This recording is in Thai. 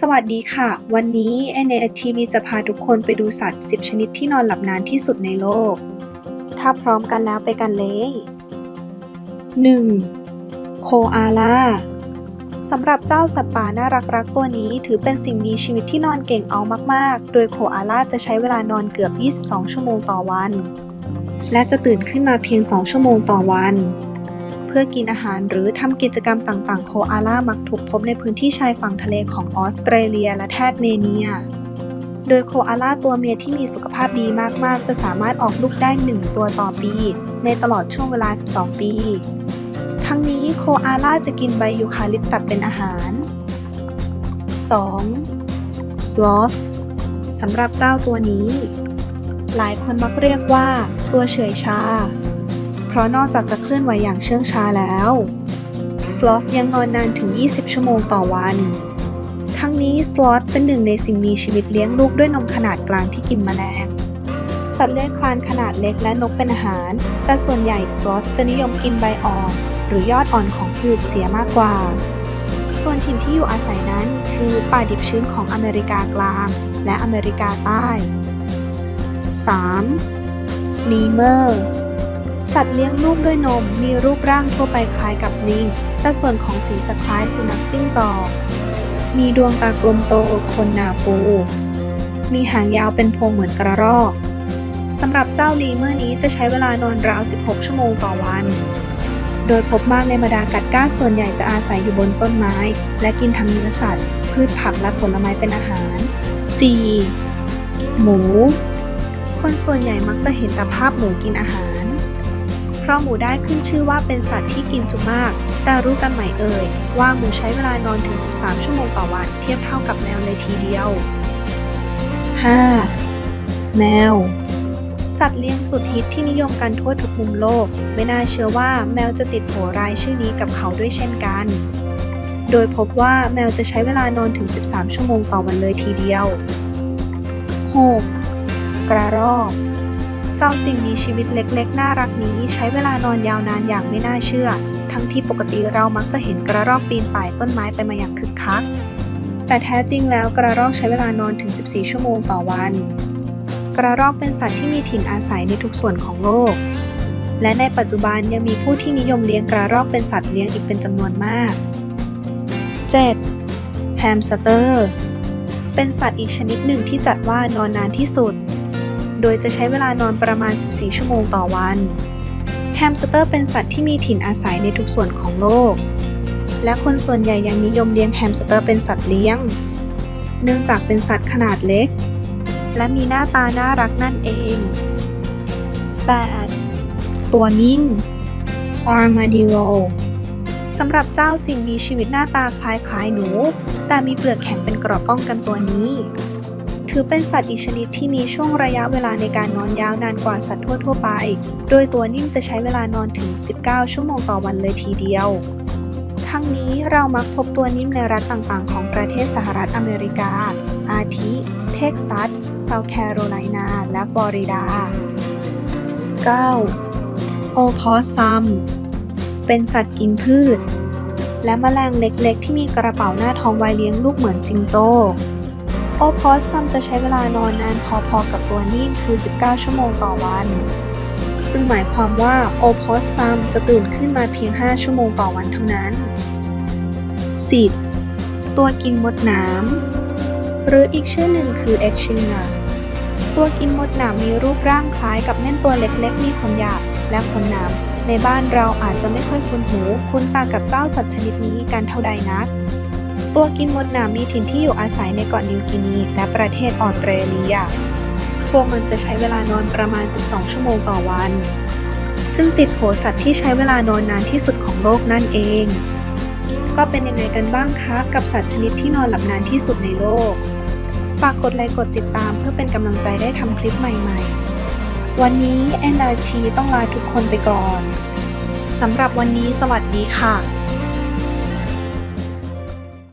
สวัสดีค่ะ วันนี้ NAS TV จะพาทุกคนไปดูสัตว์ 10 ชนิดที่นอนหลับนานที่สุดในโลก ถ้าพร้อมกันแล้วไปกันเลย 1. โคอาลาสำหรับเจ้าสัตว์ป่าน่ารักๆ ตัวนี้ถือเป็นสิ่งมีชีวิตที่นอนเก่งเอามากๆ โดยโคอาลาจะใช้เวลานอนเกือบ 22 ชั่วโมงต่อวัน และจะตื่นขึ้นมาเพียง 2 ชั่วโมงต่อวันเพื่อกินอาหารหรือทำกิจกรรมต่างๆ โคอาล่ามักถูกพบในพื้นที่ชายฝั่งทะเลของออสเตรเลียและแทสเมเนีย โดยโคอาล่าตัวเมียที่มีสุขภาพดีมากๆ จะสามารถออกลูกได้ 1 ตัวต่อปี ในตลอดช่วงเวลา 12 ปี ทั้งนี้โคอาล่าจะกินใบยูคาลิปตัสเป็นอาหาร 2. Sloth สำหรับเจ้าตัวนี้ หลายคนมักเรียกว่า ตัวเฉยชา ราะนอกจากจะเคลื่อนไหวอย่างเชื่องช้าแล้วสลอ t ยังนอนนานถึง 20 ชั่วโมงต่อวัน ทั้งนี้สลอ t เป็นหนึ่งในสิ่งมีชีวิตเลี้ยงลูกด้วยนมขนาดกลางที่กินแมลง สัตว์เลื้อยคลานขนาดเล็กและนกเป็นอาหาร แต่ส่วนใหญ่สลอ t จะนิยมกินใบอ่อน หรือยอดอ่อนของพืชเสียมากกว่า ส่วนถิ่นที่อยู่อาศัยนั้นคือป่าดิบชื้นของอเมริกากลางและอเมริกาใต้ 3. ลีเมอร์ สัตว์เลี้ยงลูกด้วยนมมีรูปร่างทั่วไปคล้ายกับลิง แต่ส่วนของสีสคล้ายสุนัขจิ้งจอก มีดวงตากลมโตคนหนาฟู มีหางยาวเป็นพวงเหมือนกระรอกสำหรับเจ้าลีเมอร์นี้จะใช้เวลานอนราว 16 ชั่วโมงต่อวัน โดยพบมากในบรรดากัดก้าส่วนใหญ่จะอาศัยอยู่บนต้นไม้ และกินทั้งเนื้อสัตว์ พืชผักและผลไม้เป็นอาหาร 4. หมู คนส่วนใหญ่มักจะเห็นแต่ภาพหมูกินอาหาร เพราะหมูได้ขึ้นชื่อว่าเป็นสัตว์ที่กินจุมาก แต่รู้กันไหมเอ่ย ว่าหมูใช้เวลานอนถึง 13 ชั่วโมงต่อวัน เทียบเท่ากับแมวเลยทีเดียว 5. แมว สัตว์เลี้ยงสุดฮิตที่นิยมกันทั่วทุกมุมโลก ไม่น่าเชื่อว่าแมวจะติดโผรายชื่อนี้กับเขาด้วยเช่นกัน โดยพบว่าแมวจะใช้เวลานอนถึง 13 ชั่วโมงต่อวันเลยทีเดียว 6. กระรอก เจ้าสิ่งมีชีวิตเล็กๆ น่ารักนี้ใช้เวลานอนยาวนานอย่างไม่น่าเชื่อ ทั้งที่ปกติเรามักจะเห็นกระรอกปีนป่ายต้นไม้ไปมาอย่างคึกคัก แต่แท้จริงแล้วกระรอกใช้เวลานอนถึง 14 ชั่วโมงต่อวัน กระรอกเป็นสัตว์ที่มีถิ่นอาศัยในทุกส่วนของโลก และในปัจจุบันยังมีผู้ที่นิยมเลี้ยงกระรอกเป็นสัตว์เลี้ยงอีกเป็นจำนวนมาก 7. แฮมสเตอร์ เป็นสัตว์อีกชนิดหนึ่งที่จัดว่านอนนานที่สุด โดยจะใช้เวลานอนประมาณ 14 ชั่วโมงต่อวัน แฮมสเตอร์เป็นสัตว์ที่มีถิ่นอาศัยในทุกส่วนของโลก และคนส่วนใหญ่ยังนิยมเลี้ยงแฮมสเตอร์เป็นสัตว์เลี้ยง เนื่องจากเป็นสัตว์ขนาดเล็ก และมีหน้าตาน่ารักนั่นเอง 8. ตัวนิ่ง Armadillo สำหรับเจ้าสิ่งมีชีวิตหน้าตาคล้ายๆหนู แต่มีเปลือกแข็งเป็นกรอบป้องกันตัวนี้ ถือเป็นสัตว์อีกชนิดที่มีช่วงระยะเวลาในการนอนยาวนานกว่าสัตว์ทั่วๆไป โดยตัวนิ่มจะใช้เวลานอนถึง 19 ชั่วโมงต่อวันเลยทีเดียว ทั้งนี้เรามักพบตัวนิ่มในรัฐต่างๆ ของประเทศสหรัฐอเมริกา อาทิ เท็กซัสเซาท์แคโรไลนา และฟลอริดา 9. โอพอซัม เป็นสัตว์กินพืช และแมลงเล็กๆ ที่มีกระเป๋าหน้าท้องไว้เลี้ยงลูกเหมือนจิงโจ้ โอพอซัมจะใช้เวลานอนนานพอๆกับตัวนิ่มคือ 19 ชั่วโมงต่อวัน ซึ่งหมายความว่าโอพอซัมจะตื่นขึ้นมาเพียง 5 ชั่วโมงต่อวันเท่านั้น 10. ตัวกินมดนามหรืออีกชื่อหนึ่งคือเอ็กชิงนาตัวกินมดหนามมีรูปร่างคล้ายกับเม่นตัวเล็กๆ มีขนหยาบและขนหนามในบ้านเราอาจจะไม่ค่อยคุ้นหู คุ้นตากับเจ้าสัตว์ชนิดนี้กันเท่าใดนัก ตัวกินมดนามมีถิ่นที่อยู่อาศัยในเกาะนิวกินี และประเทศออสเตรเลีย พวกมันจะใช้เวลานอนประมาณ 12 ชั่วโมงต่อวัน จึงติดโผสัตว์ที่ใช้เวลานอนนานที่สุดของโลกนั่นเอง ก็เป็นยังไงกันบ้างคะกับสัตว์ชนิดที่นอนหลับนานที่สุดในโลก ฝากกดไลค์กดติดตามเพื่อเป็นกำลังใจได้ทำคลิปใหม่ๆ วันนี้ NRT ต้องลาทุกคนไปก่อนสำหรับวันนี้สวัสดีค่ะ